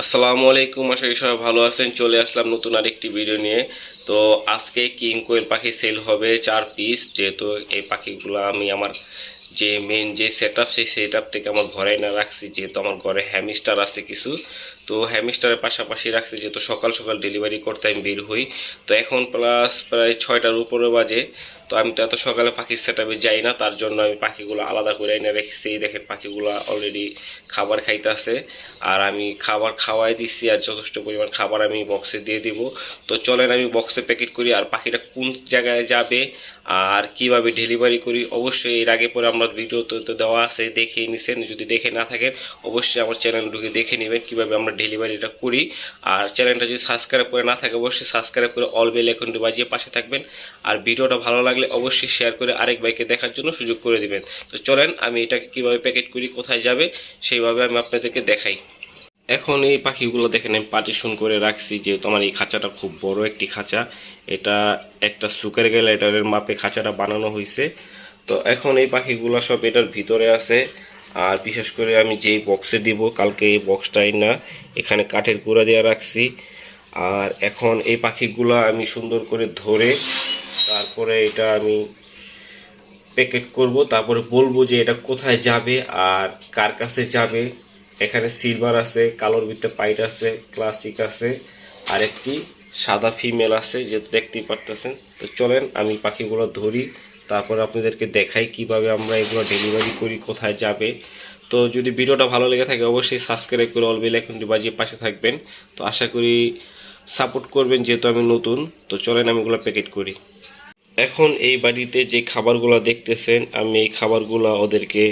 আসসালামু আলাইকুম, আশা করি সবাই ভালো আছেন। চলে আসলাম নতুন আরেকটি ভিডিও নিয়ে। তো আজকে কিং কোয়েল পাখি সেল হবে চার পিস যেহেতু এই পাখিগুলো আমি আমার যে মেন যে সেট আপ সেই সেট আপ থেকে আমার ঘরে না রাখছি, যেহেতু আমার ঘরে হ্যামিস্টার আছে কিছু। তো হ্যামিস্টারের পাশাপাশি রাখছি, যেহেতু সকাল সকাল ডেলিভারি করতে আমি বের হই। তো এখন প্লাস প্রায় ছয়টার উপরে বাজে। তো আমি তো এত সকালে পাখির সেট আপে যাই না, তার জন্য আমি পাখিগুলো আলাদা করে এনে রেখেছি। দেখেন পাখিগুলো অলরেডি খাবার খাইতেছে। আর আমি খাবার খাওয়াই দিচ্ছি আর যথেষ্ট পরিমাণ খাবার আমি বক্সে দিয়ে দিব। তো চলেন আমি বক্সে প্যাকেট করি আর পাখিটা কোন জায়গায় যাবে আর কীভাবে ডেলিভারি করি। অবশ্যই এর আগে পরে আমরা ভিডিও তো দেওয়া আছে, দেখে নিছেন। যদি দেখে না থাকেন, অবশ্যই আমার চ্যানেল ঢুকে দেখে নেবেন কীভাবে আমরা ডেলিভারিটা করি। আর চ্যানেলটা যদি সাবস্ক্রাইব করে না থাকে, অবশ্যই সাবস্ক্রাইব করে অল বেল আইকনটি বাজিয়ে পাশে থাকবেন। আর ভিডিওটা ভালো লাগলে অবশ্যই শেয়ার করে আরেক ভাইকে দেখার জন্য সুযোগ করে দিবেন। তো চলেন, আমি এটাকে কীভাবে প্যাকেট করি, কোথায় যাবে, সেইভাবে আমি আপনাদেরকে দেখাই। এখন এই পাখিগুলো দেখেন, আমি পার্টিশন করে রাখছি, যেহেতু আমার এই খাঁচাটা খুব বড় একটি খাঁচা। এটা একটা সুকের গ্যালাইটারের মাপে খাঁচাটা বানানো হয়েছে তো এখন এই পাখিগুলো সব এটার ভিতরে আছে। আর বিশেষ করে আমি যেই বক্সে দিব, কালকে এই বক্সটাই না, এখানে কাঠের গুঁড়া দেওয়া রাখছি। আর এখন এই পাখিগুলো আমি সুন্দর করে ধরে তারপরে এটা আমি প্যাকেট করব। তারপরে বলব যে এটা কোথায় যাবে আর কার কাছে যাবে। এখানে সিলভার আছে, কালোর ভিতরে পাইট আছে ক্লাসিক আছে, আর একটি সাদা ফিমেল আছে যেটা দেখতেই পারতেছেন। তো চলেন, আমি পাখিগুলো ধরি। তারপর আপনাদেরকে দেখাই কীভাবে আমরা এগুলো ডেলিভারি করি, কোথায় যাবে। তো যদি ভিডিওটা ভালো লেগে থাকে, অবশ্যই সাবস্ক্রাইব করে অল বেল আইকনটি বাজিয়ে পাশে থাকবেন। তো আশা করি সাপোর্ট করবেন, যেহেতু আমি নতুন। তো চলেন, আমি এগুলো প্যাকেট করি। এখন এই বাড়িতে যে খাবারগুলো দেখতেছেন, আমি এই খাবারগুলো ওদেরকে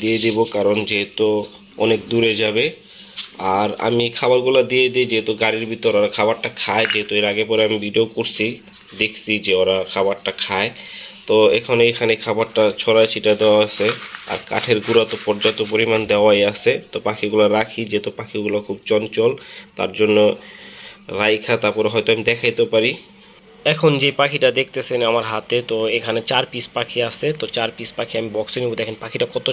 দিয়ে দিব কারণ যেহেতু অনেক দূরে যাবে। আর আমি খাবারগুলো দিয়ে দিই যেহেতু গাড়ির ভিতর ওরা খাবারটা খায়, যেহেতু এর আগে পরে আমি ভিডিও করছি, দেখছি যে ওরা খাবারটা খায়। তো এখন এইখানে খাবারটা ছড়ায় ছিটা দেওয়া আছে, আর কাঠের গুঁড়া তো পর্যাপ্ত পরিমাণ দেওয়াই আছে। তো পাখিগুলো রাখি, যেহেতু পাখিগুলো খুব চঞ্চল, তার জন্য রাইখা, তারপরে হয়তো আমি দেখাইতে পারি। এখন যে পাখিটা দেখতেছেন আমার হাতে, তো এখানে চার পিস পাখি আছে, তো চার পিস পাখি আমি বক্সে নেব। দেখেন পাখিটা কত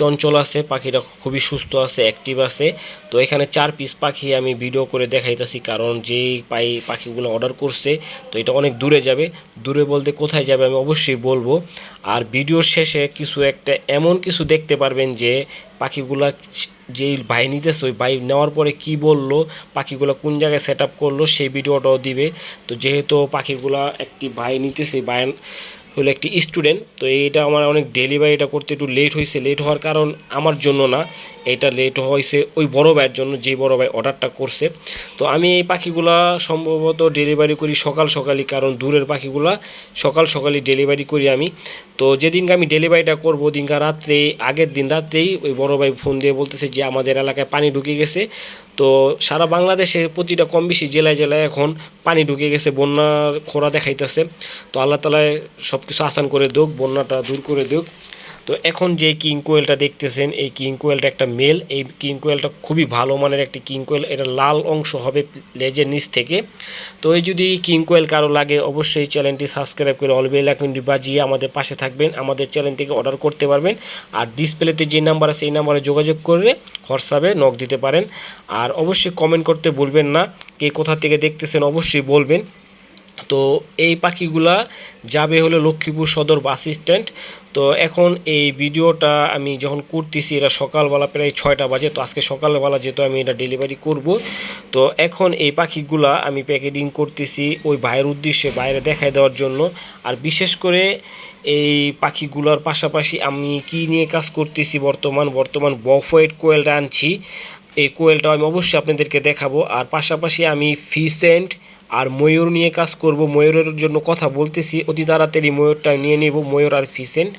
চঞ্চল আছে, পাখিটা খুবই সুস্থ আছে অ্যাক্টিভ আছে। তো এখানে চার পিস পাখি আমি ভিডিও করে দেখাইতেছি, কারণ যেই পাই পাখিগুলো অর্ডার করছে, তো এটা অনেক দূরে যাবে। দূরে বলতে কোথায় যাবে আমি অবশ্যই বলব। আর ভিডিওর শেষে কিছু একটা এমন কিছু দেখতে পারবেন যে, পাখিগুলা যেই ভাই নিতেছে, ওই ভাই নেওয়ার পরে কি বলল, পাখিগুলো কোন জায়গায় সেট আপ করল, সেই ভিডিওটাও দিবে। তো যেহেতু পাখিগুলা একটি ভাই নিতেছে ভাই হলো একটি স্টুডেন্ট তো এইটা আমার অনেক ডেলিভারিটা করতে একটু লেট হয়েছে। লেট হওয়ার কারণ আমার জন্য না, এটা লেট হয়েছে ওই বড় ভাইয়ের জন্য, যে বড় ভাই অর্ডারটা করছে। তো আমি এই পাখিগুলা সম্ভবত ডেলিভারি করি সকাল সকালই, কারণ দূরের পাখিগুলা সকাল সকালই ডেলিভারি করি আমি। তো যেদিনকে আমি ডেলিভারিটা করব, দিনকা রাত্রে, আগের দিন রাত্রেই ওই বড় ভাই ফোন দিয়ে বলতেছে যে আমাদের এলাকায় পানি ঢুকে গেছে। তো সারা বাংলাদেশে প্রতিটা কম বেশি জেলায় জেলায় এখন পানি ঢুকে গেছে, বন্যার খোরা দেখাইতেছে। তো আল্লাহ তালায় সব কিছু আসান করে দিক বন্যাটা দূর করে দুক তো এখন যে কিং কোয়েলটা দেখতেছেন, এই কিং কোয়েলটা একটা মেল এই কিং কোয়েলটা খুবই ভালো মানের একটি কিং কোয়েল এটা লাল অংশ হবে লেজের নিচ থেকে। তো এই যদি কিং কোয়েল কারও লাগে, অবশ্যই চ্যানেলটি সাবস্ক্রাইব করে অলবেল আইকনটি বাজিয়ে আমাদের পাশে থাকবেন, আমাদের চ্যানেল থেকে অর্ডার করতে পারবেন। আর ডিসপ্লেতে যে নাম্বার আছে, এই নাম্বারে যোগাযোগ করে হোয়াটসঅ্যাপে নক দিতে পারেন। আর অবশ্যই কমেন্ট করতে ভুলবেন না, কে কোথা থেকে দেখতেছেন অবশ্যই বলবেন। তো এই পাখিগুলা যাবে হলো লক্ষ্মীপুর সদর বাস স্ট্যান্ড। তো এখন এই ভিডিওটা আমি যখন করতেছি, এটা সকালবেলা প্রায় ছয়টা বাজে, তো আজকে সকালবেলা যেহেতু আমি এটা ডেলিভারি করব, তো এখন এই পাখিগুলা আমি প্যাকেটিং করতেছি ওই ভাইয়ের উদ্দেশ্যে বাইরে দেখায় দেওয়ার জন্য। আর বিশেষ করে এই পাখিগুলোর পাশাপাশি আমি কি নিয়ে কাজ করতেছি বর্তমান বর্তমান বফোয়েট কোয়েলটা আনছি। এই কোয়েলটা আমি অবশ্যই আপনাদেরকে দেখাবো। আর পাশাপাশি আমি ফিসেন্ট আর ময়ূর নিয়ে কাজ করব, ময়ূরের জন্য কথা বলতেছি, অতি তাড়াতাড়ি ময়ূরটা নিয়ে নেব, ময়ূর আর ফিসেন্ট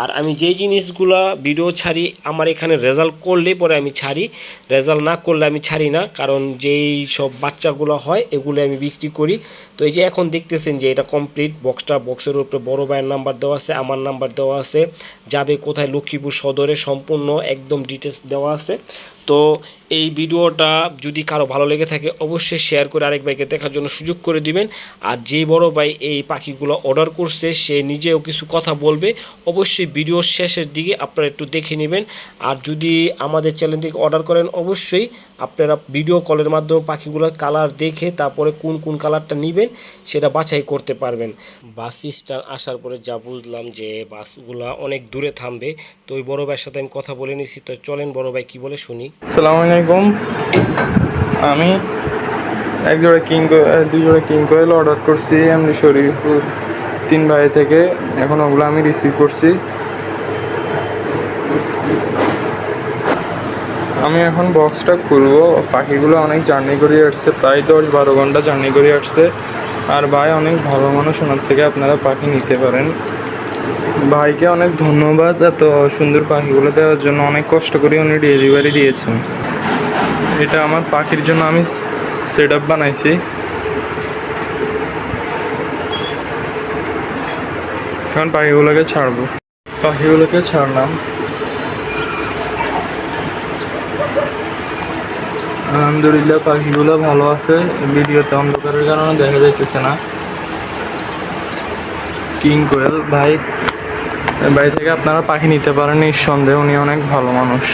আর আমি যেই জিনিসগুলা ভিডিও ছাড়ি, আমার এখানে রেজাল্ট করলে পরে আমি ছাড়ি রেজাল্ট না করলে আমি ছাড়ি না, কারণ যেই সব বাচ্চাগুলো হয়, এগুলো আমি বিক্রি করি। তো এই যে এখন দেখতেছেন যে এটা কমপ্লিট বক্সটা বক্সের উপরে বড় ভাইয়ের নাম্বার দেওয়া আছে, আমার নাম্বার দেওয়া আছে, যাবে কোথায় লক্ষ্মীপুর সদরে, সম্পূর্ণ একদম ডিটেলস দেওয়া আছে। তো এই ভিডিওটা যদি কারও ভালো লেগে থাকে, অবশ্যই শেয়ার করে আরেক ভাইকে দেখার জন্য সুযোগ করে দিবেন। আর যে বড় ভাই এই পাখিগুলো অর্ডার করছে, সে নিজেও কিছু কথা বলবে। অবশ্যই ভিডিওর শেষের দিকে আপনারা একটু দেখে নেবেন। আর যদি আমাদের চ্যানেল থেকে অর্ডার করেন, অবশ্যই আপনারা ভিডিও কলের মাধ্যমে পাখিগুলোর কালার দেখে তারপরে কোন কোন কালারটা নেবেন, সেটা বাছাই করতে পারবেন। বাস স্ট্যান্ড আসার পরে যা বুঝলাম যে বাসগুলা অনেক দূরে থামবে, তো ওই বড় ভাইয়ের সাথে আমি কথা বলে নিয়েছি তো চলেন বড় ভাই কি বলে শুনি। আসসালামু আলাইকুম। আমি এক জোড়া কিং দুই জোড়া কিং কোয়েল অর্ডার করছি, এমনি শরীফপুর তিন ভাই থেকে। এখন ওগুলো আমি রিসিভ করছি। আমি এখন বক্সটা খুলবো। পাখিগুলো অনেক জার্নি করে আসছে, প্রায় দশ বারো ঘণ্টা জার্নি করে আসছে। আর ভাই, অনেক ভালো মানুষ ওনার থেকে আপনারা পাখি নিতে পারেন। ভাইকে অনেক ধন্যবাদ এত সুন্দর পাখিগুলো দেওয়ার জন্য। অনেক কষ্ট করে উনি ডেলিভারি দিয়েছেন। এটা আমার পাখির জন্য আমি সেট আপ বানাইছি। এখন পাখিগুলোকে ছাড়বো। পাখিগুলোকে ছাড়লাম। আলহামদুলিল্লাহ, পাখিগুলো ভালো আছে। ভিডিওতে অন্ধকারের কারণে দেখা যাইতেছে না। কিং কোয়েল, ভাই। বাড়ি থেকে আপনারা পাখি নিতে পারেন, নিঃসন্দেহে। উনি অনেক ভালো মানুষ।